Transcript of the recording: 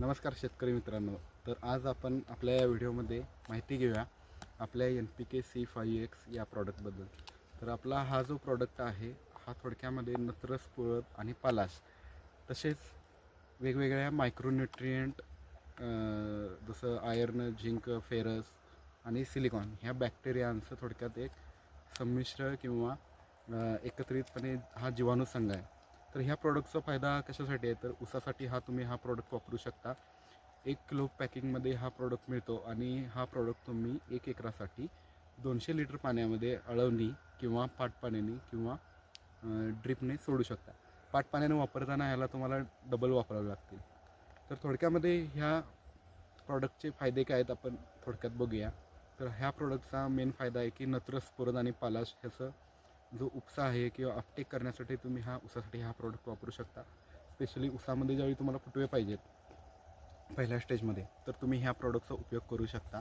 नमस्कार शेतकरी मित्रांनो. तर आज आपण आपल्या या व्हिडिओमध्ये माहिती घेऊया आपल्या N P K C five X या प्रॉडक्टबद्दल तर आपला हा जो प्रॉडक्ट आहे हा थोडक्यामध्ये नत्रस पुळत आणि पालाश तसेच वेगवेगळ्या मायक्रोन्युट्रियंट जसं आयर्न झिंक फेरस आणि सिलिकॉन ह्या बॅक्टेरियांचं थोडक्यात एक संमिश्र किंवा एकत्रितपणे हा जीवाणुसंघ आहे. तर ह्या प्रॉडक्टचा फायदा कशासाठी आहे? तर ऊसासाठी हा तुम्ही हा प्रॉडक्ट वापरू शकता. एक किलो पॅकिंगमध्ये हा प्रॉडक्ट मिळतो आणि हा प्रॉडक्ट तुम्ही एक एकरासाठी दोनशे लिटर पाण्यामध्ये अळवणी किंवा पाटपाण्याने किंवा ड्रिपने सोडू शकता. पाटपाण्याने वापरताना ह्याला तुम्हाला डबल वापरावे लागतील. तर थोडक्यामध्ये ह्या प्रॉडक्टचे फायदे काय आहेत? आपण थोडक्यात बघूया. तर ह्या प्रॉडक्टचा मेन फायदा आहे की नत्र स्फुरद आणि पालाश ह्याचं जो उपसा आहे किंवा अपटेक करण्यासाठी तुम्ही हा उसासाठी हा प्रॉडक्ट वापरू शकता. स्पेशली उसामध्ये ज्यावेळी तुम्हाला फुटवे पाहिजेत पहिल्या स्टेजमध्ये तर तुम्ही ह्या प्रॉडक्टचा उपयोग करू शकता.